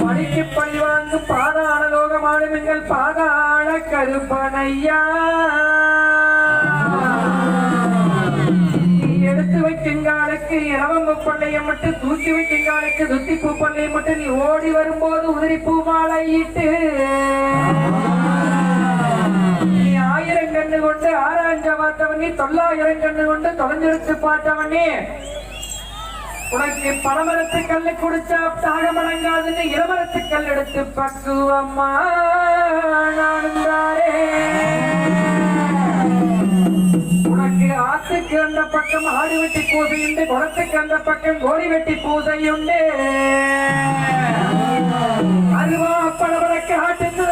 பழிக்கு பழி வாங்கு பாதாள லோகமாடும் எங்கள் பாதாள கருப்பனையா. நீ எடுத்து வைக்குங்காலுக்கு இரவம்பு பண்ணையம் மட்டும் தூக்கி வைக்குங்காலுக்கு துத்தி பூ பண்ணையம் மட்டும் நீ ஓடி வரும்போது உதிரி பூ மாலையிட்டு. நீ ஆயிரம் கண்ணு கொண்டு ஆராய்ஞ்ச பார்த்தவனே தொள்ளாயிரம் கண்ணு கொண்டு தொலைஞ்செடுத்து பார்த்தவனே உனக்கு பலமரத்து கல்லு குடிச்சா தாகம் அடங்காதுன்னு இளமரத்து கல் எடுத்து பக்குவம்மா நானும் உனக்கு ஆத்துக்கு அந்த பக்கம் ஆடு வெட்டி பூசையுண்டு குளத்துக்கு அந்த பக்கம் கோழி வெட்டி பூசையுண்டு உண்டு. அருவா பலவரக்கு ஆட்டுக்கு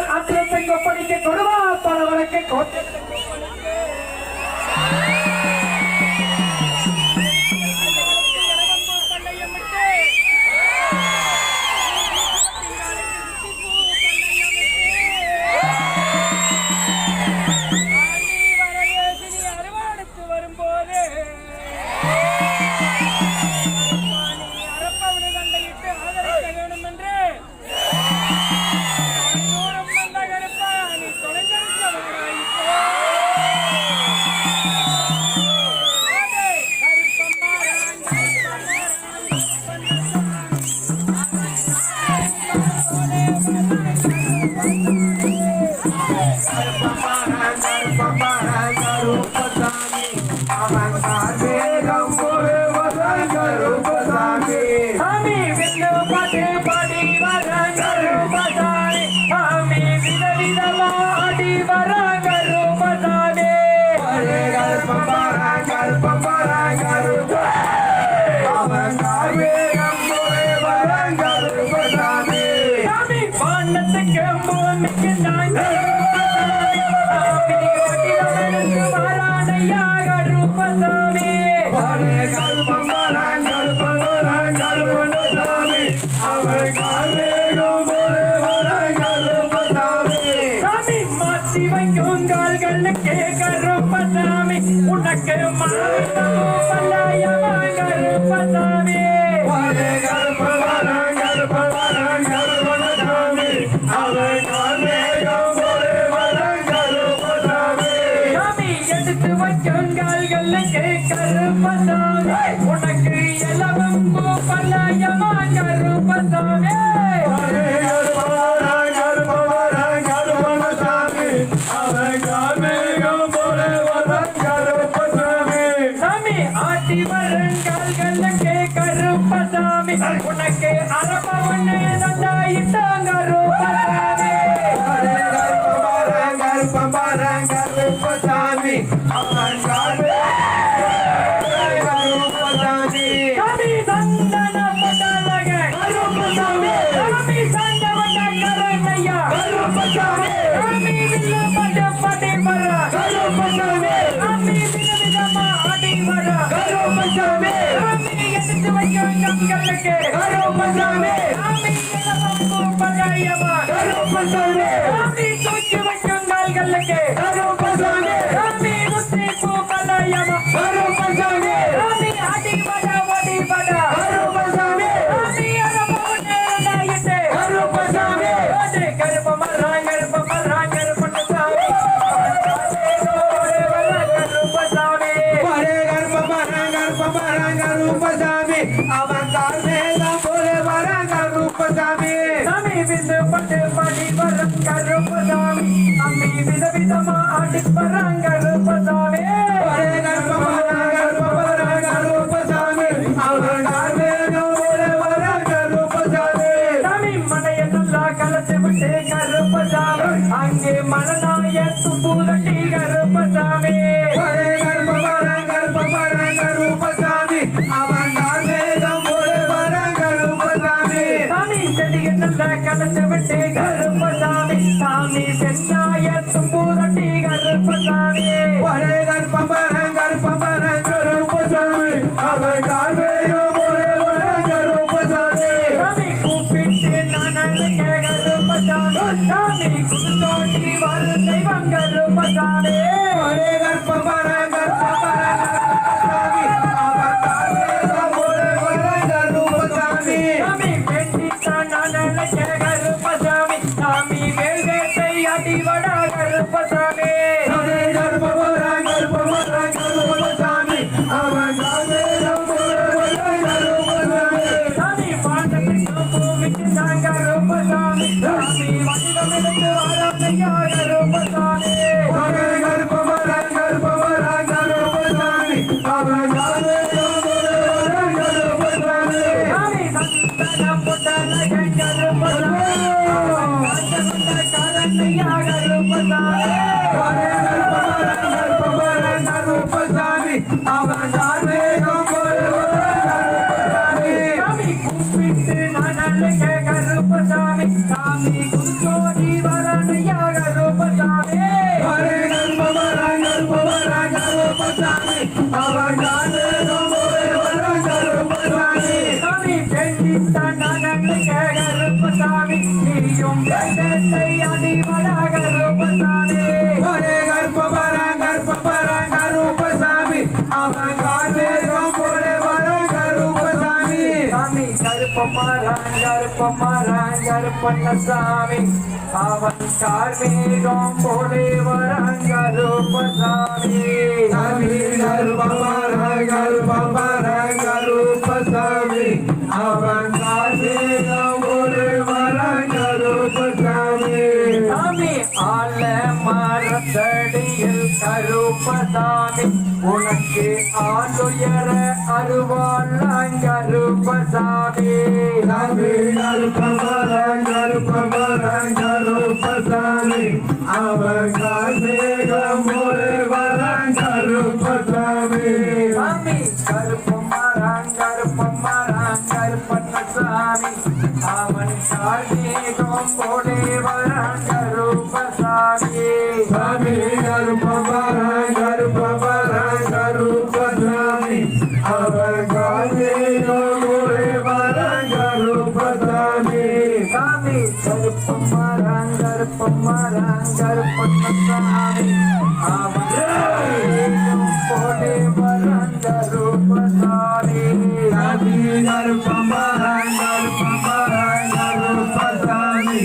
உனக்கு மாறினமோ பல்லாயமாக கருப்பசாமி. சாமி உனக்கு எலவம்போ பல்லாயமாக கருப்பசாமி உனக்கு வைக்கும் கண்களுக்கு கருப்பசாமி சாமி இளவம்பு பகையவா கருப்பசாமி சாமி தூக்கி வைக்கும் கால்களுக்கு கருப்பசாமி சாமி முத்தி சாமி விந்து பட்டு பாடி வரம் கருப்பதாமி அம்மி விதவிதமா ஆடி வராங்க கருப்பசாமி. அங்கே மனநாய தும்பூதட்டி கருப்பசாமி. செடிய நல்லா கலந்து விட்டு கருப்பசாமி சாமி சென்னாய தும்பூதட்டி கருப்பசாமி சாமி கூப்பிட்டு நான் அழுக கருப்பசாமி சாமி குடுத்தோட்டி வரு தெய்வம் கருப்பசாமி Tony. சாமி கூப்பிட்டு நான் கருப்பசாமி சாமி குஞ்சோடி வரணையா கருப்பசாமி சாமி சாமி அவன் கார்மேகம் போலே வரான் கருப்பசாமி. அவன் காசேகம் ஒரு வரங்கருப்பசாமி சாமி. ஆல மரத்தடியில் கருப்பசாமி. உனக்கு ஆளுயர அருவாளான் கருப்பசாமி சாமி கருப்பமாறான் கருப்பமாறான் கருப்பண்ணசாமி. அவன் கார்மேகம் போலே வரான் கருப்பமாறான் கருப்பமாறான் கருப்பண்ணசாமி அவன் கார்மேகம் போலே வரான் கருப்பசாமி சாமி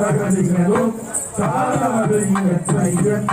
அவன் கார்மேகம்